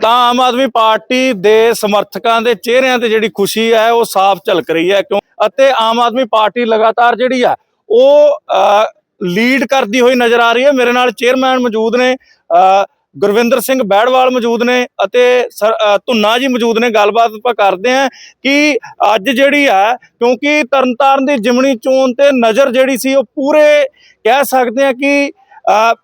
ਤਾਂ ਆਮ ਆਦਮੀ ਪਾਰਟੀ ਦੇ ਸਮਰਥਕਾਂ ਦੇ ਚਿਹਰਿਆਂ ਤੇ ਜਿਹੜੀ ਖੁਸ਼ੀ ਹੈ, ਉਹ ਸਾਫ਼ ਝਲਕ ਰਹੀ ਹੈ, ਕਿਉਂ? ਅਤੇ ਆਮ ਆਦਮੀ ਪਾਰਟੀ ਲਗਾਤਾਰ ਜਿਹੜੀ ਆ, ਉਹ ਲੀਡ ਕਰਦੀ ਹੋਈ ਨਜ਼ਰ ਆ ਰਹੀ ਹੈ। ਮੇਰੇ ਨਾਲ ਚੇਅਰਮੈਨ ਮੌਜੂਦ ਨੇ ਗੁਰਵਿੰਦਰ ਸਿੰਘ ਬੈੜਵਾਲ ਮੌਜੂਦ ਨੇ ਅਤੇ ਸਰ- ਧੁੰਨਾ ਜੀ ਮੌਜੂਦ ਨੇ। ਗੱਲਬਾਤ ਆਪਾਂ ਕਰਦੇ ਹਾਂ ਕਿ ਅੱਜ ਜਿਹੜੀ ਹੈ ਕਿਉਂਕਿ ਤਰਨਤਾਰਨ ਦੀ ਜਿਮਣੀ ਚੋਣ ਤੇ ਨਜ਼ਰ ਜਿਹੜੀ ਸੀ, ਉਹ ਪੂਰੇ ਕਹਿ ਸਕਦੇ ਹਾਂ ਕਿ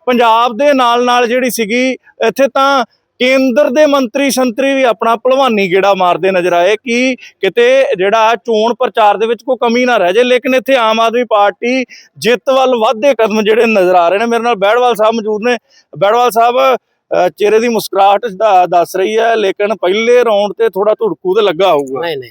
ਪੰਜਾਬ ਦੇ ਨਾਲ ਨਾਲ ਜਿਹੜੀ ਸੀਗੀ, ਇੱਥੇ ਤਾਂ ਕੇਂਦਰ ਦੇ ਮੰਤਰੀ ਸ਼ੰਤਰੀ ਵੀ ਆਪਣਾ ਭਲਵਾਨੀ ਗੇੜਾ ਮਾਰਦੇ ਨਜ਼ਰ ਆਏ ਕਿ ਕਿਤੇ ਜਿਹੜਾ ਚੋਣ ਪ੍ਰਚਾਰ ਦੇ ਵਿੱਚ ਕੋਈ ਕਮੀ ਨਾ ਰਹਿ ਜਾਏ ਲੇਕਿਨ ਇੱਥੇ ਆਮ ਆਦਮੀ ਪਾਰਟੀ ਜਿੱਤ ਵੱਲ ਵਾਧੇ ਕਦਮ ਜਿਹੜੇ ਨਜ਼ਰ ਆ ਰਹੇ ਨੇ। ਮੇਰੇ ਨਾਲ ਬੈੜਵਾਲ ਸਾਹਿਬ ਮੌਜੂਦ ਨੇ। ਬੈੜਵਾਲ ਸਾਹਿਬ ਚਿਹਰੇ ਦੀ ਮੁਸਕਰਾਹਟ ਦਾ- ਦੱਸ ਰਹੀ ਹੈ, ਲੇਕਿਨ ਪਹਿਲੇ ਰਾਉਂਡ ਤੇ ਥੋੜਾ ਧੁੜਕੂ ਤੇ ਲੱਗਾ ਹੋਊਗਾ। ਨਹੀਂ ਨਹੀਂ।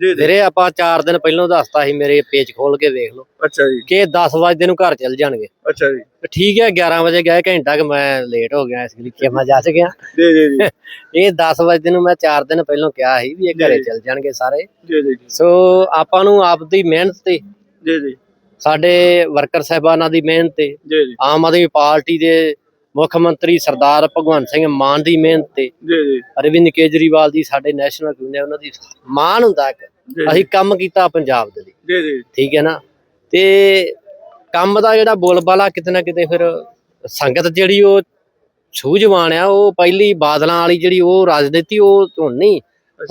ਜੀ ਵੀਰੇ ਆਪਾਂ 4 ਦਿਨ ਪਹਿਲਾਂ ਦੱਸਤਾ ਸੀ ਮੇਰੇ ਪੇਜ ਖੋਲ ਕੇ ਵੇਖ ਲਓ। ਅੱਛਾ ਜੀ। ਕਿ 10 ਵਜੇ ਨੂੰ ਘਰ ਚੱਲ ਜਾਣਗੇ। ਅੱਛਾ ਜੀ। ਤੇ ਠੀਕ ਹੈ 11 ਵਜੇ ਗਏ ਘੰਟਾ ਕਿ ਮੈਂ ਲੇਟ ਹੋ ਗਿਆ ਇਸ ਲਈ ਕਿ ਮੈਂ ਜਾ ਗਿਆ। ਜੀ ਜੀ ਜੀ। ਇਹ 10 ਵਜੇ ਨੂੰ ਮੈਂ 4 ਦਿਨ ਪਹਿਲਾਂ ਕਿਹਾ ਸੀ ਵੀ ਇਹ ਘਰੇ। ਚੱਲ ਜਾਣਗੇ ਸਾਰੇ। ਜੀ ਜੀ ਸੋ ਆਪਾਂ ਨੂੰ ਆਪਦੀ ਮਿਹਨਤ ਤੇ ਜੀ ਜੀ। ਸਾਡੇ ਵਰਕਰ ਸਹਿਬਾਨਾਂ ਦੀ ਮਿਹਨਤ ਤੇ ਜੀ ਜੀ। ਆਮ ਆਦਮੀ ਪਾਰਟੀ ਦੇ ਮੁੱਖ ਮੰਤਰੀ ਸਰਦਾਰ ਭਗਵੰਤ ਸਿੰਘ ਮਾਨ ਦੀ ਮਿਹਨਤ ਤੇ ਜੀ ਜੀ। ਅਰਵਿੰਦ ਕੇਜਰੀਵਾਲ ਦੀ ਸਾਡੇ ਨੈਸ਼ਨਲ ਯੂਨੀਅਨ ਉਹਨਾਂ ਦੀ ਮਾਨ ਹੁੰਦਾ ਇੱਕ। ਅਸੀਂ ਕੰਮ ਕੀਤਾ ਪੰਜਾਬ ਦੇ ਲਈ। ਜੀ ਜੀ। ਠੀਕ ਹੈ ਨਾ? ਤੇ ਕੰਮ ਦਾ ਜਿਹੜਾ ਬੋਲਬਾਲਾ ਕਿਤੇ ਨਾ ਕਿਤੇ ਫਿਰ ਸੰਗਤ ਜਿਹੜੀ ਉਹ ਸੂਝਵਾਨ ਆ ਉਹ ਪਹਿਲੀ ਬਾਦਲਾਂ ਵਾਲੀ ਜਿਹੜੀ ਉਹ ਰਾਜਨੀਤੀ ਉਹ ਹੁਣ ਨਹੀਂ।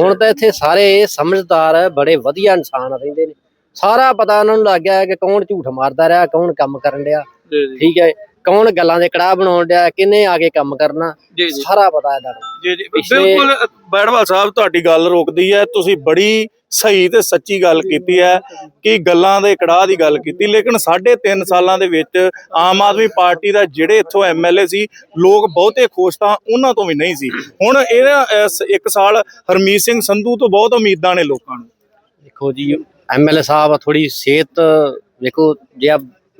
ਹੁਣ ਤਾਂ ਇੱਥੇ ਸਾਰੇ ਸਮਝਦਾਰ ਬੜੇ ਵਧੀਆ ਇਨਸਾਨ ਰਹਿੰਦੇ ਨੇ। ਸਾਰਾ ਪਤਾ ਉਹਨਾਂ ਨੂੰ ਲੱਗ ਗਿਆ ਕਿ ਕੌਣ ਝੂਠ ਮਾਰਦਾ ਰਿਹਾ ਕੌਣ ਕੰਮ ਕਰਨ ਜੀ। ਠੀਕ ਹੈ। ਕੌਣ ਗੱਲਾਂ ਦੇ ਕੜਾਹ ਬਣਾਉਣ ਡਿਆ ਕਿੰਨੇ ਆ ਕੇ ਕੰਮ ਕਰਨਾ? ਜੀ ਜੀ। ਸਾਰਾ ਪਤਾ ਇਹਨਾਂ ਨੂੰ ਜੀ। ਜੀ ਬਿਲਕੁਲ ਬੈੜਵਾਲ ਸਾਹਿਬ ਤੁਹਾਡੀ ਗੱਲ ਰੋਕਦੀ ਹੈ ਤੁਸੀਂ ਬੜੀ ਸਹੀ ਤੇ ਸੱਚੀ ਗੱਲ ਕੀਤੀ ਹੈ ਕਿ ਗੱਲਾਂ ਦੇ ਕੜਾਹ ਦੀ ਗੱਲ ਕੀਤੀ ਲੇਕਿਨ ਸਾਢੇ ਤਿੰਨ ਸਾਲਾਂ ਦੇ ਵਿੱਚ ਆਮ ਆਦਮੀ ਪਾਰਟੀ ਦਾ ਜਿਹੜੇ ਇੱਥੋਂ ਐਮਐਲਏ ਸੀ ਲੋਕ ਬਹੁਤੇ ਖੁਸ਼ ਤਾਂ ਉਹਨਾਂ ਤੋਂ ਵੀ ਨਹੀਂ ਸੀ। ਹੁਣ ਇਸ ਇੱਕ ਸਾਲ ਹਰਮੀਤ ਸਿੰਘ ਸੰਧੂ ਤੋਂ ਬਹੁਤ ਉਮੀਦਾਂ ਨੇ ਲੋਕਾਂ ਨੂੰ। ਦੇਖੋ ਜੀ ਐਮਐਲਏ ਸਾਹਿਬ ਥੋੜੀ ਸਿਹਤ ਦੇਖੋ ਜੇ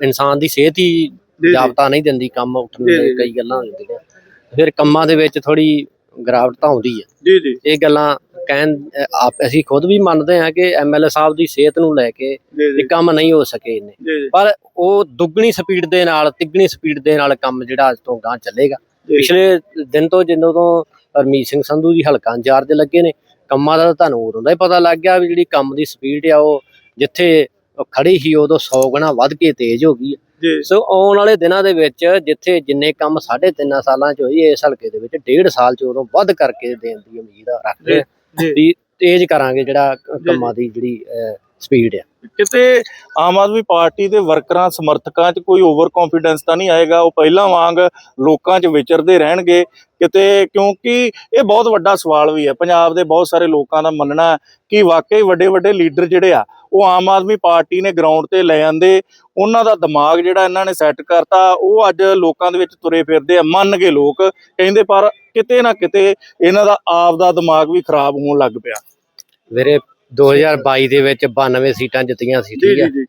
ਇਨਸਾਨ ਦੀ ਸਿਹਤ ਹੀ। ਜਾਬਤਾ ਨਹੀਂ ਦਿੰਦੀ ਕੰਮ ਉੱਠਣ ਦੇ। ਕਈ ਗੱਲਾਂ ਹੁੰਦੀਆਂ। ਫਿਰ ਕੰਮਾਂ ਦੇ ਵਿੱਚ ਥੋੜੀ ਗਰਾਵਟ ਤਾਂ ਆਉਂਦੀ ਹੈ ਜੀ ਜੀ। ਇਹ ਗੱਲਾਂ ਕਹਿਣ ਆਪ ਅਸੀਂ ਖੁਦ ਵੀ ਮੰਨਦੇ ਹਾਂ ਕਿ ਐਮਐਲਏ ਸਾਹਿਬ ਦੀ ਸਿਹਤ ਨੂੰ ਲੈ ਕੇ ਇਹ ਕੰਮ ਨਹੀਂ ਹੋ ਸਕੇ ਜੀ ਪਰ ਉਹ ਦੁੱਗਣੀ ਸਪੀਡ ਦੇ ਨਾਲ ਤਿੱਗਣੀ ਸਪੀਡ ਦੇ ਨਾਲ ਕੰਮ ਜਿਹੜਾ ਅੱਜ ਤੋਂ ਗਾਂ ਚੱਲੇਗਾ। ਪਿਛਲੇ ਦਿਨ ਤੋਂ ਜਦੋਂ ਤੋਂ ਹਰਮੀਤ ਸਿੰਘ ਸੰਧੂ ਜੀ ਹਲਕਾ ਇੰਚਾਰਜ ਲੱਗੇ ਨੇ ਕੰਮਾਂ ਦਾ ਤੁਹਾਨੂੰ ਉਦੋਂ ਦਾ ਹੀ ਪਤਾ ਲੱਗ ਗਿਆ ਵੀ ਜਿਹੜੀ ਕੰਮ ਦੀ ਸਪੀਡ ਆ ਉਹ ਜਿੱਥੇ ਖੜੀ ਸੀ ਉਦੋਂ 100 ਗੁਣਾ ਵੱਧ ਕੇ ਤੇਜ਼ ਹੋ ਗਈ ਸੋ ਆਉਣ ਵਾਲੇ ਦਿਨਾਂ ਦੇ ਵਿੱਚ ਜਿੱਥੇ ਜਿੰਨੇ ਕੰਮ ਸਾਢੇ ਤਿੰਨ ਸਾਲਾਂ ਚ ਹੋਈ ਇਸ ਹਲਕੇ ਦੇ ਵਿੱਚ ਡੇਢ ਸਾਲ ਚ ਉਦੋਂ ਵੱਧ ਕਰਕੇ ਦੇਣ ਦੀ ਉਮੀਦ ਰੱਖਦੇ ਵੀ ਤੇਜ਼ ਕਰਾਂਗੇ ਜਿਹੜਾ ਕੰਮਾਂ ਦੀ ਜਿਹੜੀ ਸਪੀਡ ਆ। ਕਿਤੇ ਆਮ ਆਦਮੀ ਪਾਰਟੀ ਦੇ ਵਰਕਰਾਂ ਸਮਰਥਕਾਂ 'ਚ ਕੋਈ ਓਵਰ ਕੌਨਫੀਡੈਂਸ ਤਾਂ ਨਹੀਂ ਆਏਗਾ? ਉਹ ਪਹਿਲਾਂ ਵਾਂਗ ਲੋਕਾਂ 'ਚ ਵਿਚਰਦੇ ਰਹਿਣਗੇ। ਕਿਤੇ ਕਿਉਂਕਿ ਇਹ ਬਹੁਤ ਵੱਡਾ ਸਵਾਲ ਵੀ ਹੈ। ਪੰਜਾਬ ਦੇ ਬਹੁਤ ਸਾਰੇ ਲੋਕਾਂ ਦਾ ਮੰਨਣਾ ਕਿ ਵਾਕਈ ਵੱਡੇ ਵੱਡੇ ਲੀਡਰ ਜਿਹੜੇ ਆ ਉਹ ਆਮ ਆਦਮੀ ਪਾਰਟੀ ਨੇ ਗਰਾਊਂਡ ਤੇ ਲੈ ਆਂਦੇ ਉਹਨਾਂ ਦਾ ਦਿਮਾਗ ਜਿਹੜਾ ਇਹਨਾਂ ਨੇ ਸੈੱਟ ਕਰਤਾ ਉਹ ਅੱਜ ਲੋਕਾਂ ਦੇ ਵਿੱਚ ਤੁਰੇ ਫਿਰਦੇ ਆ। ਮੰਨ ਗਏ ਲੋਕ ਕਹਿੰਦੇ ਪਰ ਕਿਤੇ ਨਾ ਕਿਤੇ ਇਹਨਾਂ ਦਾ ਆਪ ਦਾ ਦਿਮਾਗ ਵੀ ਖਰਾਬ ਹੋਣ ਲੱਗ ਪਿਆ। ਵੀਰੇ 2022 ਦੇ ਵਿੱਚ 92 ਸੀਟਾਂ ਜਿੱਤੀਆਂ ਸੀ ਠੀਕ ਹੈ ਜੀ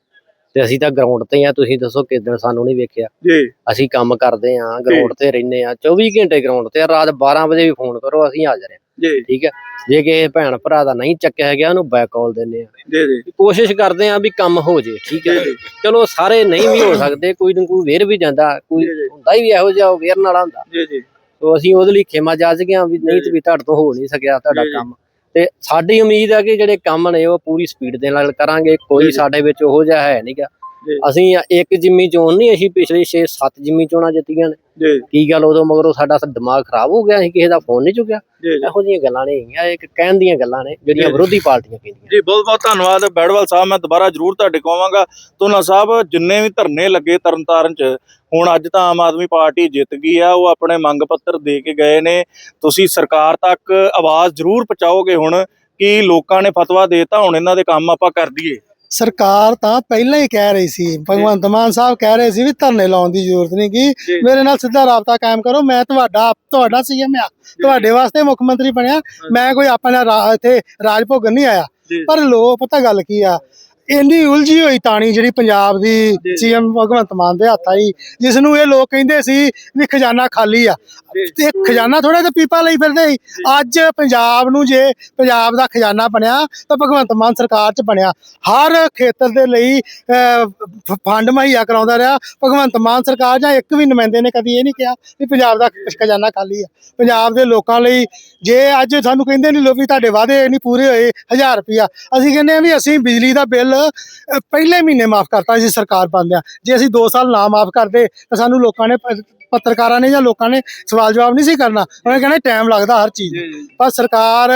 ਤੇ ਅਸੀਂ ਤਾਂ ਗਰਾਊਂਡ ਤੇ ਆ ਤੁਸੀਂ ਦੱਸੋ ਕਿਦਾਂ ਸਾਨੂੰ ਨਹੀਂ ਵੇਖਿਆ। ਜੀ। ਅਸੀਂ ਕੰਮ ਕਰਦੇ ਆ ਗਰਾਊਂਡ ਤੇ ਰਹਿੰਦੇ ਆ 24 ਘੰਟੇ ਗਰਾਊਂਡ ਤੇ ਆ, ਰਾਤ 12 ਵਜੇ ਵੀ ਫੋਨ ਕਰੋ ਅਸੀਂ ਹਾਜ਼ਰ ਆ ਜੀ। ਠੀਕ ਹੈ ਜੇ ਕਿਸੇ ਭੈਣ ਭਰਾ ਦਾ ਨਹੀਂ ਚੱਕਿਆ ਗਿਆ ਉਹਨੂੰ ਬੈਕ ਕਾਲ ਦਿੰਦੇ ਆ ਜੀ ਜੀ। ਕੋਸ਼ਿਸ਼ ਕਰਦੇ ਆ ਵੀ ਕੰਮ ਹੋ ਜੇ ਠੀਕ ਹੈ। ਚਲੋ ਸਾਰੇ ਨਹੀਂ ਵੀ ਹੋ ਸਕਦੇ ਕੋਈ ਨਾ ਕੋਈ ਵੇਰ ਵੀ ਜਾਂਦਾ ਕੋਈ। ਹੁੰਦਾ ਹੀ ਵੀ ਇਹੋ ਜਿਹਾ ਵੇਰਨ ਵਾਲਾ ਹੁੰਦਾ। ਜੀ ਜੀ। ਸੋ ਅਸੀਂ ਉਹਦੇ ਲਈ ਖੇਮਾ ਜਾਜ ਗਿਆ ਵੀ ਨਹੀਂ ਤੇ ਵੀ ਤੁਹਾਡੇ ਤੋਂ ਹੋ ਨਹੀਂ ਸਕਿਆ ਤੁਹਾਡਾ। ਕੰਮ। ਤੇ ਸਾਡੀ ਉਮੀਦ ਹੈ ਕਿ ਜਿਹੜੇ ਕੰਮ ਨੇ ਉਹ ਪੂਰੀ ਸਪੀਡ ਦੇ ਨਾਲ ਕਰਾਂਗੇ ਕੋਈ। ਸਾਡੇ ਵਿੱਚ ਉਹੋ ਜਿਹਾ ਹੈ ਨਹੀਂਗਾ। ਅਸੀਂ ਇੱਕ ਜਿੰਮੀ ਚੋਣ ਨਹੀਂ ਅਸੀਂ ਪਿਛਲੇ 6-7 ਜਿੰਮੀ ਚੋਣਾਂ ਜਿੱਤੀਆਂ ਨੇ। ਜੀ। ਕੀ ਗੱਲ ਉਦੋਂ ਮਗਰੋਂ ਸਾਡਾ ਦਿਮਾਗ ਖਰਾਬ ਹੋ ਗਿਆ ਅਸੀਂ ਕਿਸੇ ਦਾ ਫੋਨ ਨਹੀਂ ਚੁੱਕਿਆ? ਇਹੋ ਜਿਹੀਆਂ ਗੱਲਾਂ ਨਹੀਂ ਹੈਗੀਆਂ ਇੱਕ ਕਹਿਣ ਦੀਆਂ ਗੱਲਾਂ ਨੇ ਜਿਹੜੀਆਂ। ਵਿਰੋਧੀ ਪਾਰਟੀਆਂ ਕਹਿੰਦੀਆਂ। ਜੀ ਬਹੁਤ ਬਹੁਤ ਧੰਨਵਾਦ ਬੈੜਵਾਲ ਸਾਹਿਬ ਮੈਂ ਦੁਬਾਰਾ ਜ਼ਰੂਰ ਤੁਹਾਡੇ ਕੋਲ ਆਵਾਂਗਾ। ਤੋਨਾ ਸਾਹਿਬ ਜਿੰਨੇ ਵੀ ਧਰਨੇ ਲੱਗੇ ਤਰਨਤਾਰਨ ਚ ਹੁਣ ਅੱਜ ਤਾਂ ਆਮ ਆਦਮੀ ਪਾਰਟੀ ਜਿੱਤ ਗਈ ਆ ਉਹ ਆਪਣੇ ਮੰਗ ਪੱਤਰ ਦੇ ਕੇ ਗਏ ਨੇ। ਤੁਸੀਂ ਸਰਕਾਰ ਤੱਕ ਆਵਾਜ਼ ਜ਼ਰੂਰ ਪਹੁੰਚਾਓਗੇ ਹੁਣ ਕਿ ਲੋਕਾਂ ਨੇ ਫਤਵਾ ਦੇਤਾ ਹੁਣ ਇਹਨਾਂ ਦੇ ਕੰਮ ਆਪਾਂ ਕਰ ਦਈਏ। ਸਰਕਾਰ ਤਾਂ ਪਹਿਲਾਂ ਹੀ ਕਹਿ ਰਹੀ ਸੀ ਭਗਵੰਤ ਮਾਨ ਸਾਹਿਬ ਕਹਿ ਰਹੇ ਸੀ ਵੀ ਧਰਨੇ ਲਾਉਣ ਦੀ ਜ਼ਰੂਰਤ ਨਹੀਂ। ਕੀ ਮੇਰੇ ਨਾਲ ਸਿੱਧਾ ਰਾਬਤਾ ਕਾਇਮ ਕਰੋ ਮੈਂ ਤੁਹਾਡਾ ਤੁਹਾਡਾ ਸੀਐਮ ਆ ਤੁਹਾਡੇ ਵਾਸਤੇ ਮੁੱਖ ਮੰਤਰੀ ਬਣਿਆ। ਮੈਂ ਕੋਈ ਆਪਣਾ ਇੱਥੇ ਰਾਜ ਭੋਗਣ ਨਹੀਂ ਆਇਆ। ਪਰ ਲੋ ਪਤਾ ਗੱਲ ਕੀ ਆ? ਇੰਨੀ ਉਲਝੀ ਹੋਈ ਤਾਣੀ ਜਿਹੜੀ ਪੰਜਾਬ ਦੀ ਸੀਐਮ ਭਗਵੰਤ ਮਾਨ ਦੇ ਹੱਥ ਆਈ ਜਿਸ ਨੂੰ ਇਹ ਲੋਕ ਕਹਿੰਦੇ ਸੀ ਵੀ ਖਜ਼ਾਨਾ ਖਾਲੀ ਆ। ਤੇ ਖਜ਼ਾਨਾ ਥੋੜਾ ਜਿਹਾ ਪੀਪਾ ਲਈ ਫਿਰਦੇ ਸੀ। ਅੱਜ ਪੰਜਾਬ ਨੂੰ ਜੇ ਪੰਜਾਬ ਦਾ ਖਜ਼ਾਨਾ ਬਣਿਆ ਤਾਂ ਭਗਵੰਤ ਮਾਨ ਸਰਕਾਰ 'ਚ ਬਣਿਆ। ਹਰ ਖੇਤਰ ਦੇ ਲਈ ਫੰਡ ਮੁਹੱਈਆ ਕਰਾਉਂਦਾ ਰਿਹਾ। ਭਗਵੰਤ ਮਾਨ ਸਰਕਾਰ ਜਾਂ ਇੱਕ ਵੀ ਨੁਮਾਇੰਦੇ ਨੇ ਕਦੀ ਇਹ ਨਹੀਂ ਕਿਹਾ ਵੀ ਪੰਜਾਬ ਦਾ ਖਜ਼ਾਨਾ ਖਾਲੀ ਆ। ਪੰਜਾਬ ਦੇ ਲੋਕਾਂ ਲਈ ਜੇ ਅੱਜ ਸਾਨੂੰ ਕਹਿੰਦੇ ਨਹੀਂ ਲੋ ਵੀ ਤੁਹਾਡੇ ਵਾਅਦੇ ਨਹੀਂ ਪੂਰੇ ਹੋਏ 1000 ਰੁਪਿਆ ਅਸੀਂ ਕਹਿੰਦੇ ਆ ਵੀ ਅਸੀਂ ਬਿਜਲੀ ਦਾ ਬਿੱਲ ਪਹਿਲੇ ਮਹੀਨੇ ਮਾਫ ਕਰਤਾ ਸੀ ਸਰਕਾਰ ਬੰਦਿਆਂ ਜੇ ਅਸੀਂ 2 ਸਾਲ ਨਾ ਮਾਫ ਕਰਦੇ ਤਾਂ ਸਾਨੂੰ ਲੋਕਾਂ ਨੇ ਪੱਤਰਕਾਰਾਂ ਨੇ ਜਾਂ ਲੋਕਾਂ ਨੇ ਸਵਾਲ ਜਵਾਬ ਨਹੀਂ ਸੀ ਕਰਨਾ। ਉਹਨੇ ਕਹਿਣਾ ਟਾਈਮ ਲੱਗਦਾ ਹਰ ਚੀਜ਼। ਪਰ ਸਰਕਾਰ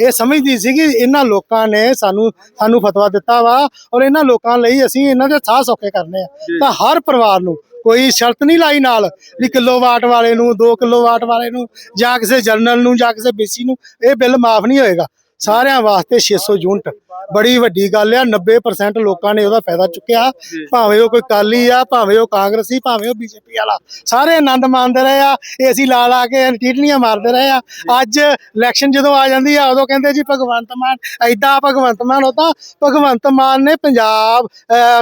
ਇਹ ਸਮਝਦੀ ਸੀ ਕਿ ਇਹਨਾਂ ਲੋਕਾਂ ਨੇ ਸਾਨੂੰ ਸਾਨੂੰ ਫਤਵਾ ਦਿੱਤਾ ਵਾ ਔਰ ਇਹਨਾਂ ਲੋਕਾਂ ਲਈ ਅਸੀਂ ਇਹਨਾਂ ਦੇ ਸਾਹ ਸੌਖੇ ਕਰਨੇ ਆ। ਤਾਂ ਹਰ ਪਰਿਵਾਰ ਨੂੰ ਕੋਈ ਸ਼ਰਤ ਨਹੀਂ ਲਾਈ ਨਾਲ ਵੀ ਕਿਲੋਵਾਟ ਵਾਲੇ ਨੂੰ 2 ਕਿਲੋਵਾਟ ਵਾਲੇ ਨੂੰ ਜਾਂ ਕਿਸੇ ਜਰਨਲ ਨੂੰ ਜਾਂ ਕਿਸੇ ਬੀਸੀ ਨੂੰ ਇਹ ਬਿੱਲ ਮਾਫ ਨਹੀਂ ਹੋਏਗਾ। ਸਾਰਿਆਂ ਵਾਸਤੇ 600 ਯੂਨਿਟ। ਬੜੀ ਵੱਡੀ ਗੱਲ ਆ 90% ਲੋਕਾਂ ਨੇ ਉਹਦਾ ਫਾਇਦਾ ਚੁੱਕਿਆ। ਭਾਵੇਂ ਉਹ ਕੋਈ ਕਾਲੀ ਆ ਭਾਵੇਂ ਉਹ ਕਾਂਗਰਸੀ ਭਾਵੇਂ ਉਹ ਬੀਜੇਪੀ ਵਾਲਾ। ਸਾਰੇ ਆਨੰਦ ਮਾਣਦੇ ਰਹੇ ਆ ਏਸੀ ਲਾ ਲਾ ਕੇ ਟੀਟਨੀਆਂ ਮਾਰਦੇ ਰਹੇ ਆ। ਅੱਜ ਇਲੈਕਸ਼ਨ ਜਦੋਂ ਆ ਜਾਂਦੀ ਆ ਉਦੋਂ ਕਹਿੰਦੇ ਜੀ ਭਗਵੰਤ ਮਾਨ ਐਦਾਂ ਭਗਵੰਤ ਮਾਨ ਉਹ ਤਾਂ ਭਗਵੰਤ ਮਾਨ ਨੇ ਪੰਜਾਬ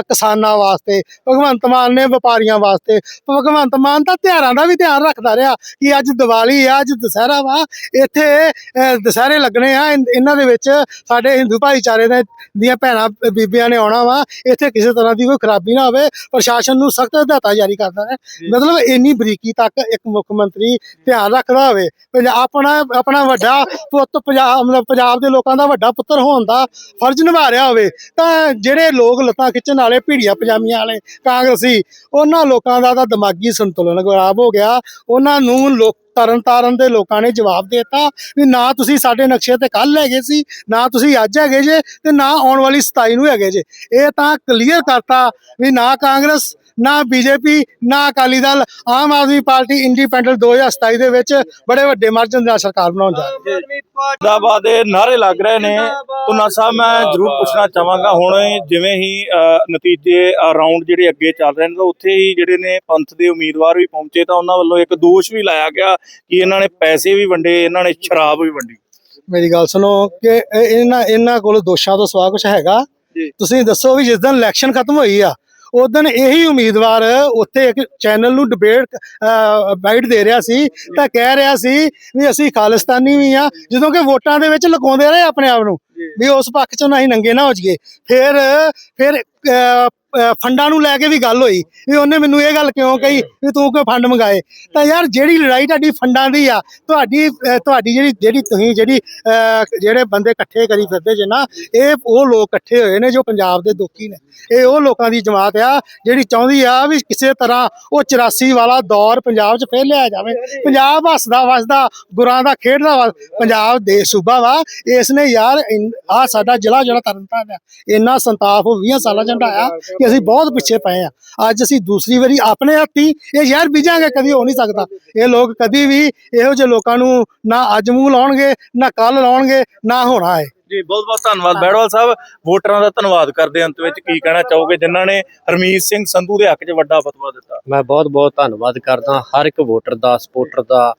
ਕਿਸਾਨਾਂ ਵਾਸਤੇ ਭਗਵੰਤ ਮਾਨ ਨੇ ਵਪਾਰੀਆਂ ਵਾਸਤੇ ਭਗਵੰਤ ਮਾਨ ਤਾਂ ਤਿਉਹਾਰਾਂ ਦਾ ਵੀ ਧਿਆਨ ਰੱਖਦਾ ਰਿਹਾ ਕਿ ਅੱਜ ਦੀਵਾਲੀ ਆ ਅੱਜ ਦੁਸਹਿਰਾ ਵਾ ਇੱਥੇ ਦੁਸਹਿਰੇ ਲੱਗਣੇ ਆ ਇਨ- ਇਹਨਾਂ ਦੇ ਵਿੱਚ ਸਾਡੇ ਹਿੰਦੂ ਭਾਈਚਾਰੇ ਦੇ ਦੀਆਂ ਭੈਣਾਂ ਬੀਬੀਆਂ ਨੇ ਆਉਣਾ ਵਾ ਇੱਥੇ ਕਿਸੇ ਤਰ੍ਹਾਂ ਦੀ ਕੋਈ ਖਰਾਬੀ ਨਾ ਹੋਵੇ ਪ੍ਰਸ਼ਾਸਨ ਨੂੰ ਸਖਤ ਹਦਾਇਤਾਂ ਜਾਰੀ ਕਰਦਾ ਹੈ। ਮਤਲਬ ਇੰਨੀ ਬਰੀਕੀ ਤੱਕ ਇੱਕ ਮੁੱਖ ਮੰਤਰੀ ਧਿਆਨ ਰੱਖਦਾ ਹੋਵੇ ਆਪਣਾ ਆਪਣਾ ਵੱਡਾ ਪੁੱਤ ਪੰਜਾਬ ਮਤਲਬ ਪੰਜਾਬ ਦੇ ਲੋਕਾਂ ਦਾ ਵੱਡਾ ਪੁੱਤਰ ਹੋਣ ਦਾ ਫਰਜ਼ ਨਿਭਾ ਰਿਹਾ ਹੋਵੇ ਤਾਂ ਜਿਹੜੇ ਲੋਕ ਲੱਤਾਂ ਖਿੱਚਣ ਵਾਲੇ ਭੀੜੀਆਂ ਪਜਾਮੀਆਂ ਵਾਲੇ ਕਾਂਗਰਸੀ ਉਹਨਾਂ ਲੋਕਾਂ ਦਾ ਤਾਂ ਦਿਮਾਗੀ ਸੰਤੁਲਨ ਖਰਾਬ ਹੋ ਗਿਆ। ਉਹਨਾਂ ਨੂੰ ਲੋਕ ਤਰਨ ਤਾਰਨ ਦੇ ਲੋਕਾਂ ਨੇ ਜਵਾਬ ਦੇ ਦਿੱਤਾ ਵੀ ਨਾ ਤੁਸੀਂ ਸਾਡੇ ਨਕਸ਼ੇ ਤੇ ਕੱਲ ਹੈਗੇ ਸੀ, ਨਾ ਤੁਸੀਂ ਅੱਜ ਹੈਗੇ ਜੇ ਤੇ ਨਾ ਆਉਣ ਵਾਲੀ 27 ਨੂੰ ਹੈਗੇ ਜੇ। ਇਹ ਤਾਂ ਕਲੀਅਰ ਕਰਤਾ ਵੀ ਨਾ ਕਾਂਗਰਸ ਨਾ ਬੀਜੇਪੀ ਨਾ ਅਕਾਲੀ ਦਲ ਆਮ ਆਦਮੀ ਪਾਰਟੀ ਇੰਡੀਪੈਂਡੈਂਟ 2027 ਦੇ ਵਿੱਚ ਬੜੇ ਵੱਡੇ ਮਾਰਜਨ ਨਾਲ ਸਰਕਾਰ ਬਣਾਉਣ ਜਾ ਰਹੀ ਹੈ। ਦੇ ਨਾਰੇ ਲੱਗ ਰਹੇ ਨੇ। ਤੁਨਾ ਸਾਹਿਬ ਮੈਂ ਜ਼ਰੂਰ ਪੁੱਛਣਾ ਚਾਹਾਂਗਾ ਹੁਣ ਜਿਵੇਂ ਹੀ ਨਤੀਜੇ ਰਾਉਂਡ ਜਿਹੜੇ ਅੱਗੇ ਚੱਲ ਰਹੇ ਨੇ ਤਾਂ ਉੱਥੇ ਹੀ ਜਿਹੜੇ ਨੇ ਪੰਥ ਦੇ ਉਮੀਦਵਾਰ ਵੀ ਪਹੁੰਚੇ ਤਾਂ ਉਹਨਾਂ ਵੱਲੋਂ ਇੱਕ ਦੋਸ਼ ਵੀ ਲਾਇਆ ਗਿਆ ਕਿ ਇਹਨਾਂ ਨੇ ਪੈਸੇ ਵੀ ਵੰਡੇ ਇਹਨਾਂ ਨੇ ਸ਼ਰਾਬ ਵੀ ਵੰਡੀ। ਮੇਰੀ ਗੱਲ ਸੁਣੋ ਕਿ ਇਹ- ਇਹਨਾਂ ਇਹਨਾਂ ਕੋਲ ਦੋਸ਼ਾਂ ਤੋਂ ਸਵਾ ਕੁਝ ਹੈਗਾ। ਤੁਸੀਂ ਦੱਸੋ ਵੀ ਜਿਸ ਦਿਨ ਇਲੈਕਸ਼ਨ ਖਤਮ ਹੋਈ ਆ ਉਸ ਇਹੀ ਉਮੀਦਵਾਰ ਉੱਥੇ ਇੱਕ ਚੈਨਲ ਨੂੰ ਡਿਬੇਟ ਬਾਈਟ ਦੇ ਰਿਹਾ ਸੀ, ਤਾਂ ਕਹਿ ਰਿਹਾ ਸੀ ਵੀ ਅਸੀਂ ਖਾਲਿਸਤਾਨੀ ਵੀ ਆ ਜਦੋਂ ਕਿ ਵੋਟਾਂ ਦੇ ਵਿੱਚ ਲਗਾਉਂਦੇ ਰਹੇ ਆਪਣੇ ਆਪ ਨੂੰ, ਵੀ ਉਸ ਪੱਖ ਚੋਂ ਨਾ ਅਸੀਂ ਨੰਗੇ ਨਾ ਹੋ ਜਾਈਏ। ਫਿਰ ਫਿਰ ਫੰਡਾਂ ਨੂੰ ਲੈ ਕੇ ਵੀ ਗੱਲ ਹੋਈ ਵੀ ਉਹਨੇ ਮੈਨੂੰ ਇਹ ਗੱਲ ਕਿਉਂ ਕਹੀ ਵੀ ਤੂੰ ਕਿਉਂ ਫੰਡ ਮੰਗਾਏ? ਤਾਂ ਯਾਰ ਜਿਹੜੀ ਲੜਾਈ ਤੁਹਾਡੀ ਫੰਡਾਂ ਦੀ ਆ ਤੁਹਾਡੀ ਤੁਹਾਡੀ ਜਿਹੜੀ ਜਿਹੜੀ ਤੁਸੀਂ ਜਿਹੜੀ ਜਿਹੜੇ ਬੰਦੇ ਇਕੱਠੇ ਕਰੀ ਫਿਰਦੇ ਜੇ ਨਾ ਇਹ ਉਹ ਲੋਕ ਇਕੱਠੇ ਹੋਏ ਨੇ ਜੋ ਪੰਜਾਬ ਦੇ ਦੁਖੀ ਨੇ। ਇਹ ਉਹ ਲੋਕਾਂ ਦੀ ਜਮਾਤ ਆ ਜਿਹੜੀ ਚਾਹੁੰਦੀ ਆ ਵੀ ਕਿਸੇ ਤਰ੍ਹਾਂ ਉਹ 84 ਵਾਲਾ ਦੌਰ ਪੰਜਾਬ 'ਚ ਫੇਰ ਲਿਆ ਜਾਵੇ। ਪੰਜਾਬ ਹੱਸਦਾ ਵਸਦਾ ਗੁਰਾਂ ਦਾ ਖੇਡਦਾ ਪੰਜਾਬ ਦੇ ਸੂਬਾ ਵਾ ਇਸ ਨੇ ਯਾਰ ਆ ਸਾਡਾ ਜ਼ਿਲ੍ਹਾ ਜਿਹੜਾ ਤਰਨਤਾਰਨ ਆ ਇੰਨਾ ਸੰਤਾਪ ਉਹ 20 ਸਾਲਾਂ ਹੰਢਾਇਆ ਕਿ ਅਸੀਂ ਬਹੁਤ ਪਿੱਛੇ ਪਏ ਆ ਅੱਜ ਅਸੀਂ ਦੂਸਰੀ ਵਾਰੀ ਆਪਣੇ ਹੱਥੀ ਇਹ ਯਾਰ ਬੀਜਾਂਗੇ ਕਦੀ ਹੋ ਨਹੀਂ ਸਕਦਾ। ਇਹ ਲੋਕ ਕਦੀ ਵੀ ਇਹੋ ਜਿਹੇ ਲੋਕਾਂ ਨੂੰ ਨਾ ਅੱਜ ਮੂੰਹ ਲਾਉਣਗੇ ਨਾ ਕੱਲ ਲਾਉਣਗੇ ਨਾ ਹੋਣਾ ਹੈ ਜੀ ਬਹੁਤ ਬਹੁਤ ਧੰਨਵਾਦ। ਬੈੜਵਾਲ ਸਾਹਿਬ ਵੋਟਰਾਂ ਦਾ ਧੰਨਵਾਦ ਕਰਦੇ ਅੰਤ ਵਿੱਚ। ਕੀ ਕਹਿਣਾ ਚਾਹੋਗੇ? ਜਿਨ੍ਹਾਂ ਨੇ ਹਰਮੀਤ ਸਿੰਘ ਸੰਧੂ ਦੇ ਹੱਕ 'ਚ ਵੱਡਾ ਫਤਵਾ ਦਿੱਤਾ। ਮੈਂ ਬਹੁਤ ਬਹੁਤ ਧੰਨਵਾਦ ਕਰਦਾ ਹਰ ਇੱਕ ਵੋਟਰ ਦਾ ਸਪੋਰਟਰ ਦਾ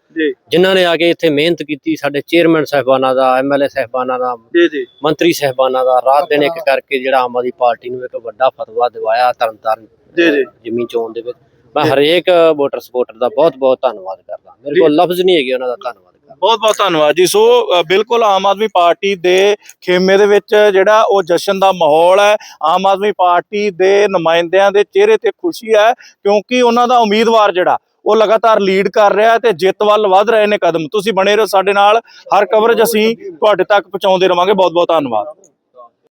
ਜਿਨ੍ਹਾਂ ਨੇ ਆ ਕੇ ਇੱਥੇ ਮਿਹਨਤ ਕੀਤੀ। ਸਾਡੇ ਚੇਅਰਮੈਨ ਸਾਹਿਬਾਨਾਂ ਦਾ ਐਮਐਲਏ ਸਾਹਿਬਾਨਾਂ ਦਾ ਜੀ ਜੀ। ਮੰਤਰੀ ਸਾਹਿਬਾਨਾਂ ਦਾ ਰਾਤ ਦਿਨ ਇੱਕ ਕਰਕੇ ਜਿਹੜਾ ਆਮ ਆਦਮੀ ਪਾਰਟੀ ਨੂੰ ਇੱਕ ਵੱਡਾ ਫਤਵਾ ਦਿਵਾਇਆ ਤਰਨਤਾਰਨ ਜੀ ਜੀ। ਜ਼ਮੀਨ ਚੋਣ ਦੇ ਵਿੱਚ। ਮੈਂ ਹਰੇਕ ਵੋਟਰ ਸਪੋਰਟਰ ਦਾ ਬਹੁਤ ਬਹੁਤ ਧੰਨਵਾਦ ਕਰਦਾ। ਮੇਰੇ ਕੋਲ ਲਫ਼ਜ਼ ਨਹੀਂ ਹੈਗੇ ਉਹਨਾਂ ਦਾ ਧੰਨਵਾਦ। ਬਹੁਤ ਬਹੁਤ ਧੰਨਵਾਦ ਜੀ। ਸੋ ਬਿਲਕੁਲ ਆਮ ਆਦਮੀ ਪਾਰਟੀ ਦੇ ਖੇਮੇ ਦੇ ਵਿੱਚ ਜਿਹੜਾ ਉਹ ਜਸ਼ਨ ਦਾ ਮਾਹੌਲ ਹੈ, ਆਮ ਆਦਮੀ ਪਾਰਟੀ ਦੇ ਨੁਮਾਇੰਦਿਆਂ ਦੇ ਚਿਹਰੇ ਤੇ ਖੁਸ਼ੀ ਹੈ, ਕਿਉਂਕਿ ਉਹਨਾਂ ਦਾ ਉਮੀਦਵਾਰ ਜਿਹੜਾ, ਉਹ ਲਗਾਤਾਰ ਲੀਡ ਕਰ ਰਿਹਾ ਹੈ ਤੇ ਜਿੱਤ ਵੱਲ ਵਧ ਰਹੇ ਨੇ ਕਦਮ। ਤੁਸੀਂ ਬਣੇ ਰਹੋ ਸਾਡੇ ਨਾਲ, ਹਰ ਕਵਰੇਜ ਅਸੀਂ ਤੁਹਾਡੇ ਤੱਕ ਪਹੁੰਚਾਉਂਦੇ ਰਵਾਂਗੇ। ਬਹੁਤ ਬਹੁਤ ਧੰਨਵਾਦ।